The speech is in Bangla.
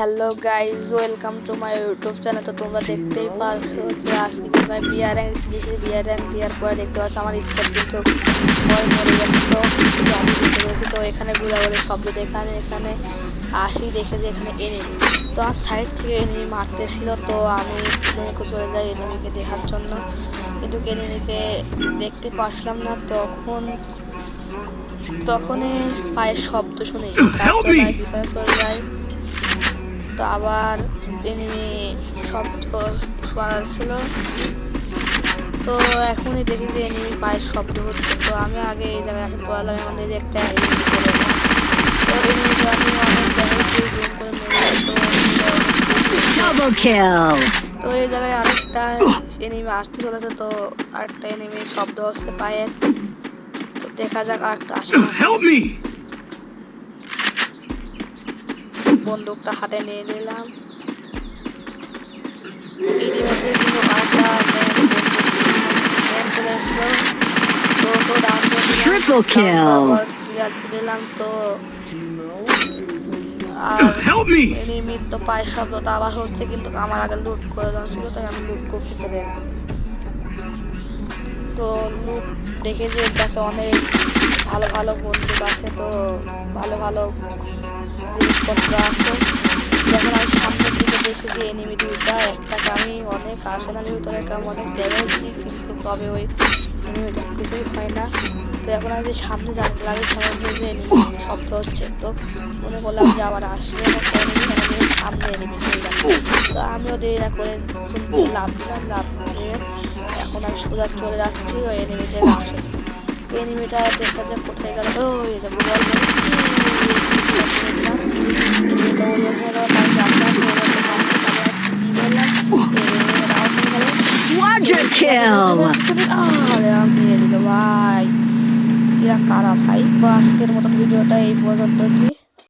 Hello guys welcome to my YouTube channel তো তোমরা দেখতেই পারছ যে আজকে কিন্তু আমি বিয়ার র্যাঙ্ক দিয়েছি বিয়ার র্যাঙ্ক দেওয়ার পরে দেখতে পাচ্ছ। আমার স্কোর কিন্তু ভয় মরে গেছে। তো আমি পেরেছি তো এখানে গুলাগুলি শব্দ দেখে আমি এখানে আসি দেখে যে এখানে এনিমি তো আমার সাইড থেকে এনিমি মারতেছিল তো আমি মুখে চলে যাই এনিমিকে দেখার জন্য। কিন্তু এনিমিকে দেখতে পারছিলাম না। তখন তখনই পায়ের শব্দ শুনে। তারপর চলে যাই। তো আবার এনিমি শব্দ শোনাচ্ছিল তো এখনই দেখি যে এনিমি পায়ের শব্দ হচ্ছে। তো আমি আগে এই জায়গায় আসতে পারলাম আমাদের যে একটা এলো। তো এনিমিকে আমি অনেক ড্যামেজ দিয়ে জুম করে মেরে. তো এই জায়গায় আরেকটা এনিমি আসতে চলেছে তো আরেকটা এনিমি শব্দ হচ্ছে পায়ের। তো দেখা যাক আরেকটা আসে বন্দুকটা হাতে নিয়ে নিলাম। কিন্তু আরেকটা চলে আসলো তো তো ডাউন দিলাম তো! এনিমির শব্দ আবার হচ্ছে কিন্তু আমার আগে লুট করে দেওয়া ছিল তাই আমি লুট করতে চলে তো লুট দেখে যে কাছে অনেক ভালো ভালো বন্দুক আছে তো ভালো ভালো জিনিসপত্র আছে। যখন আমি সামনের দিকে দেখি যে এনিমি দুইটা, একটাকে আমি অনেক আর্সেনালের ভিতরে একটা অনেক ড্যামেজ কিন্তু তবে ওই এনিমিটা কিছুই হয় না। তো এখন আমি সামনে জানতে লাগে সময় যে enemy শব্দ হচ্ছে, তো মনে করলাম যে আবার আসবে না সামনে এনিমি তো আমিও দেরি না করে লাভ দিলাম লাভ দিয়ে এখন আমি সোজা চলে যাচ্ছি, ওই এনিমিতে আসে এনিমিটা দেখা যাক কোথায় গেল? ওই Quadra kill. আরে আমি ভাই। এরা কারা ভাই? মতন ভিডিওটা এই পর্যন্ত কি?